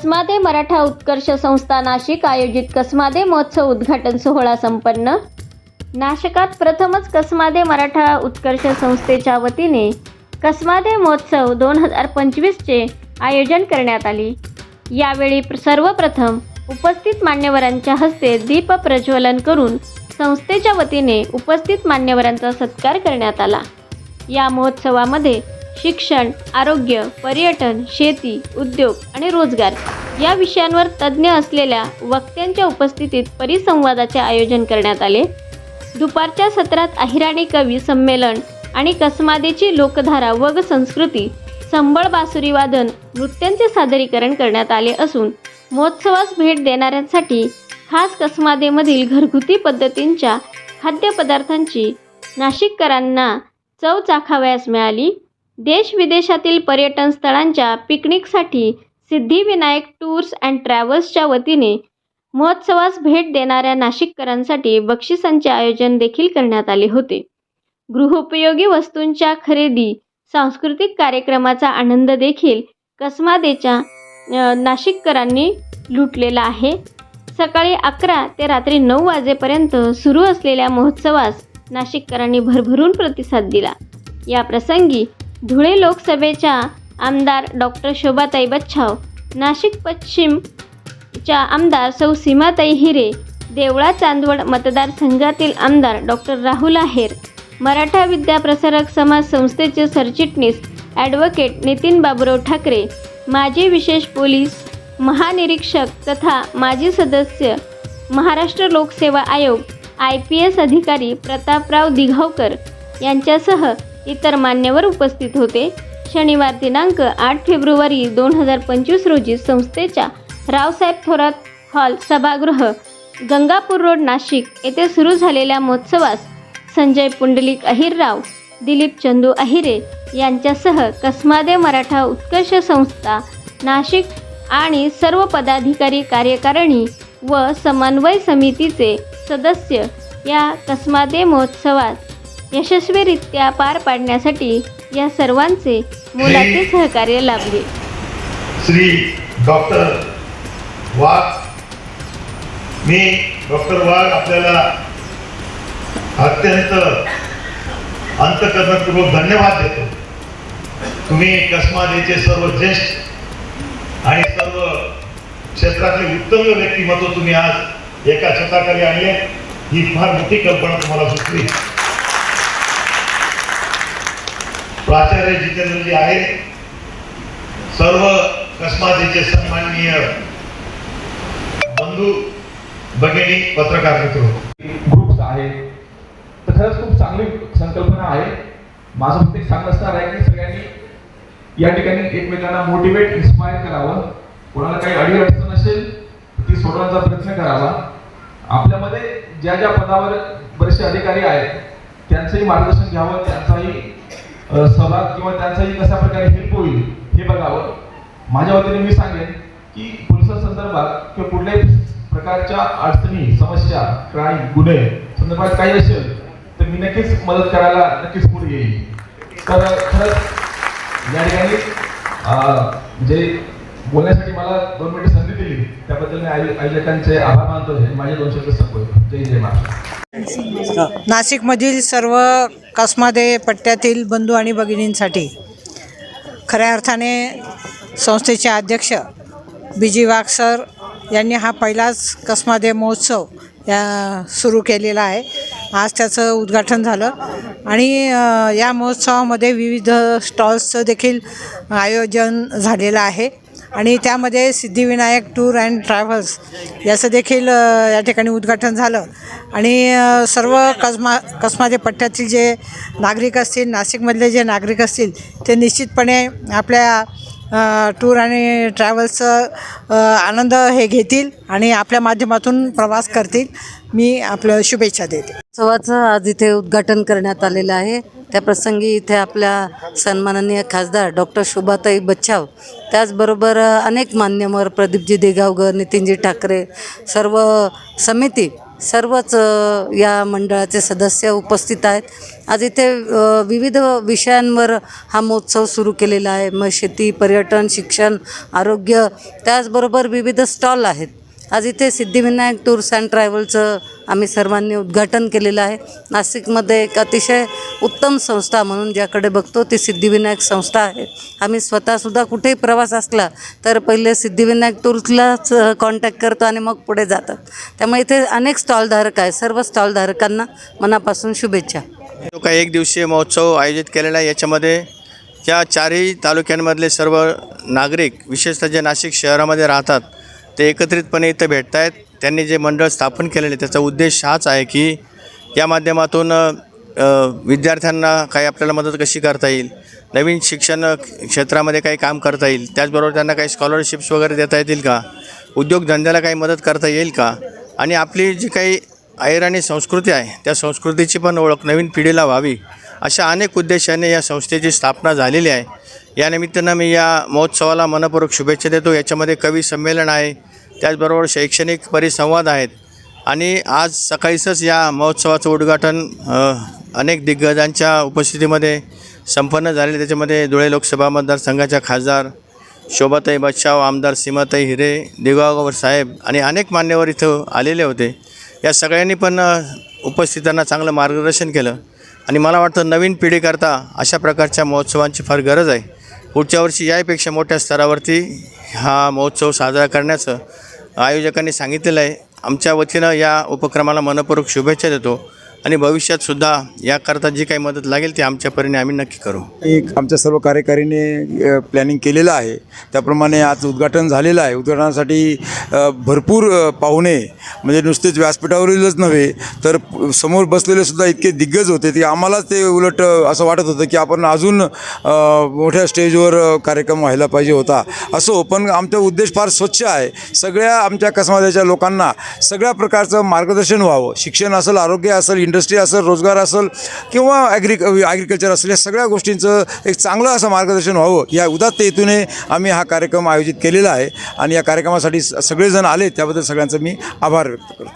कसमादे मराठा उत्कर्ष संस्था नाशिक आयोजित कसमादे महोत्सव उद्घाटन सोहळा संपन्न. नाशकात प्रथमच कसमादे मराठा उत्कर्ष संस्थेच्या वतीने कसमादे महोत्सव दोन हजार पंचवीसचे आयोजन करण्यात आले. यावेळी सर्वप्रथम उपस्थित मान्यवरांच्या हस्ते दीप प्रज्वलन करून संस्थेच्या वतीने उपस्थित मान्यवरांचा सत्कार करण्यात आला. या महोत्सवामध्ये शिक्षण आरोग्य पर्यटन शेती उद्योग आणि रोजगार या विषयांवर तज्ज्ञ असलेल्या वक्त्यांच्या उपस्थितीत परिसंवादाचे आयोजन करण्यात आले. दुपारच्या सत्रात अहिराणी कवी संमेलन आणि कसमादेची लोकधारा वग संस्कृती संबळ बासुरी वादन नृत्यांचे सादरीकरण करण्यात आले असून महोत्सवास भेट देणाऱ्यांसाठी खास कसमादेमधील घरगुती पद्धतींच्या खाद्यपदार्थांची नाशिककरांना चव चाखावयास मिळाली. देश विदेशातील पर्यटन स्थळांच्या पिकनिकसाठी सिद्धिविनायक टूर्स अँड ट्रॅव्हल्सच्या वतीने महोत्सवास भेट देणाऱ्या नाशिककरांसाठी बक्षिसांचे आयोजन देखील करण्यात आले होते. गृहोपयोगी वस्तूंच्या खरेदी सांस्कृतिक कार्यक्रमाचा आनंद देखील कसमादेच्या नाशिककरांनी लुटलेला आहे. सकाळी अकरा ते रात्री नऊ वाजेपर्यंत सुरू असलेल्या महोत्सवास नाशिककरांनी भरभरून प्रतिसाद दिला. या प्रसंगी धुळे लोकसभेच्या आमदार डॉक्टर शोभाताई बच्छाव नाशिक पश्चिमच्या आमदार सौ सीमाताई हिरे देवळा चांदवड मतदारसंघातील आमदार डॉक्टर राहुल आहेर मराठा विद्या प्रसारक समाज संस्थेचे सरचिटणीस ॲडव्होकेट नितीन बाबुराव ठाकरे माजी विशेष पोलीस महानिरीक्षक तथा माजी सदस्य महाराष्ट्र लोकसेवा आयोग आय पी एस अधिकारी प्रतापराव दिघावकर यांच्यासह इतर मान्यवर उपस्थित होते. शनिवार दिनांक आठ फेब्रुवारी दोन हजार पंचवीस रोजी संस्थेच्या रावसाहेब थोरात हॉल सभागृह गंगापूर रोड नाशिक येथे सुरू झालेल्या महोत्सवास संजय पुंडलिक अहिरराव दिलीप चंदू अहिरे यांच्यासह कसमादे मराठा उत्कर्ष संस्था नाशिक आणि सर्व पदाधिकारी कार्यकारिणी व समन्वय समितीचे सदस्य या कसमादे महोत्सवात यशस्वीरित्या पार पाडण्यासाठी या सर्वांचे मोलाचे सहकार्य लाभले. श्री डॉक्टर वाघ. मी डॉक्टर वाघ आपल्याला अत्यंत अंतकरणपूर्वक धन्यवाद देतो. तुम्ही कसमादेचे सर्व ज्येष्ठ आणि सर्व क्षेत्रातले उत्तम व्यक्तिमत्व तुम्ही आज एका छताखाली आणले. ही फार मोठी कल्पना तुम्हाला सुचली. प्राचार्य जितेंद्रजी आहे. सर्व कसमातीचे सन्माननीय बंधू भगिनी पत्रकार मित्र. ग्रुप्स आहेत. तर खरंच खूप चांगली संकल्पना आहे. माझं फक्त सांगणं असणार आहे की सगळ्यांनी या ठिकाणी एकमेकांना मोटिवेट इन्स्पायर करावं. कोणाला काही अडी अडचण असेल तर ती सोडवण्याचा प्रयत्न करावा. आपल्यामध्ये ज्या ज्या पदावर बरेचसे अधिकारी आहेत त्यांचंही मार्गदर्शन घ्यावं त्यांचाही अ, सहभाग किंवा त्यांचाही कशा प्रकारे हेल्प होईल हे बघावं. माझ्या वतीने मी सांगेन की पोलिसांसंदर्भात किंवा कुठल्याही प्रकारच्या अडचणी समस्या क्राईम गुन्हे संदर्भात काही असेल तर मी नक्कीच मदत करायला नक्कीच पुढे येईल. तर खरंच या ठिकाणी जे बोलण्यासाठी मला दोन मिनिटं संधी दिली त्याबद्दल मी आयोजकांचे आभार मानतो माझे दोन शब्द संपवतो. जय जय महाराष्ट्र. नाशिकमधील सर्व कसमादे पट्ट्यातील बंधू आणि भगिनींसाठी खऱ्या अर्थाने संस्थेचे अध्यक्ष बी जी वाघ सर यांनी हा पहिलाच कसमादे महोत्सव या सुरू केलेला आहे. आज त्याचं उद्घाटन झालं आणि या महोत्सवामध्ये विविध स्टॉल्सचं देखील आयोजन झालेलं आहे. आणि त्यामध्ये सिद्धिविनायक टूर अँड ट्रॅव्हल्स याचं देखील या ठिकाणी उद्घाटन झालं. आणि सर्व कसमा कसमाचे पट्ट्यातील जे नागरिक असतील नाशिकमधले जे नागरिक असतील ते निश्चितपणे आपल्या टूर आणि ट्रॅव्हल्सचं आनंद हे घेतील आणि आपल्या माध्यमातून प्रवास करतील. मी आपल्या शुभेच्छा देते. उत्सवाचं आज इथे उद्घाटन करण्यात आलेलं आहे. त्या प्रसंगी इथे आपल्या सन्माननीय खासदार डॉक्टर शोभाताई बच्छाव त्याचबरोबर अनेक मान्यवर प्रदीपजी देगावकर नितीनजी ठाकरे सर्व समिती सर्वच या मंडळाचे सदस्य उपस्थित आहेत. आज इथे विविध विषयांवर हा महोत्सव सुरू केलेला आहे. मग शेती पर्यटन शिक्षण आरोग्य त्याचबरोबर विविध स्टॉल आहेत. आज इथे सिद्धिविनायक टूर्स अँड ट्रॅव्हलचं आम्ही सर्वांनी उद्घाटन केलेलं आहे. नाशिकमध्ये एक अतिशय उत्तम संस्था म्हणून ज्याकडे बघतो ती सिद्धिविनायक संस्था आहे. आम्ही स्वतःसुद्धा कुठेही प्रवास असला तर पहिले सिद्धिविनायक टूर्सलाच कॉन्टॅक्ट करतो आणि मग पुढे जातात. त्यामुळे इथे अनेक स्टॉलधारक आहेत. सर्व स्टॉलधारकांना मनापासून शुभेच्छा. जो काही एक दिवसीय महोत्सव आयोजित केलेला आहे याच्यामध्ये या चारही तालुक्यांमधले सर्व नागरिक विशेषतः जे नाशिक शहरामध्ये राहतात ते एकत्रितपणे इथं भेटत आहेत त्यांनी जे मंडळ स्थापन केलेले त्याचा उद्देश हाच आहे की या माध्यमातून विद्यार्थ्यांना काही आपल्याला मदत कशी करता येईल नवीन शिक्षण क्षेत्रामध्ये काही काम करता येईल त्याचबरोबर त्यांना काही स्कॉलरशिप्स वगैरे देता येतील का उद्योगधंद्याला काही मदत करता येईल का आणि आपली जी काही आणि संस्कृती आहे त्या संस्कृतीची पण ओळख नवीन पिढीला व्हावी अशा अनेक उद्देशाने या संस्थेची स्थापना झालेली आहे. या निमित्तानं मी या महोत्सवाला मनपूर्वक शुभेच्छा देतो. याच्यामध्ये कवी संमेलन आहे त्याचबरोबर शैक्षणिक परिसंवाद आहेत. आणि आज सकाळीच या महोत्सवाचं उद्घाटन अनेक दिग्गजांच्या उपस्थितीमध्ये संपन्न झालेले त्याच्यामध्ये धुळे लोकसभा मतदारसंघाच्या खासदार शोभाताई बच्चाव आमदार सीमाताई हिरे देगावकर साहेब आणि अनेक मान्यवर इथं आलेले होते. या सगळ्यांनी पण उपस्थितांना चांगलं मार्गदर्शन केलं. आणि मला वाटतं नवीन पिढीकरता अशा प्रकारच्या महोत्सवांची फार गरज आहे. पुढच्या वर्षी यापेक्षा मोठ्या स्तरावरती हा महोत्सव साजरा करण्याचं आयोजकांनी सांगितलेलं आहे. आमच्या वतीनं या उपक्रमाला मनपूर्वक शुभेच्छा देतो. आणि भविष्यातसुद्धा याकरता जी काही मदत लागेल ती आमच्या परीने आम्ही नक्की करू. एक आमच्या सर्व कार्यकारीने प्लॅनिंग केलेलं आहे. त्याप्रमाणे आज उद्घाटन झालेलं आहे. उद्घाटनासाठी भरपूर पाहुणे म्हणजे नुसतेच व्यासपीठावरीलच नव्हे तर समोर बसलेलेसुद्धा इतके दिग्गज होते की आम्हालाच ते उलट असं वाटत होतं की आपण अजून मोठ्या स्टेजवर कार्यक्रम व्हायला पाहिजे होता. असो पण आमचा उद्देश फार स्वच्छ आहे. सगळ्या आमच्या कसमाद्याच्या लोकांना सगळ्या प्रकारचं मार्गदर्शन व्हावं. शिक्षण असेल आरोग्य असेल इंडस्ट्री असेल रोजगार असेल किंवा ॲग्री ॲग्रिकल्चर असेल या सगळ्या गोष्टींचं एक चांगलं असं मार्गदर्शन व्हावं. या उदात्त हेतूने आम्ही हा कार्यक्रम आयोजित केलेला आहे आणि या कार्यक्रमासाठी स- सगळेजण आले त्याबद्दल सगळ्यांचं मी आभार व्यक्त करतो.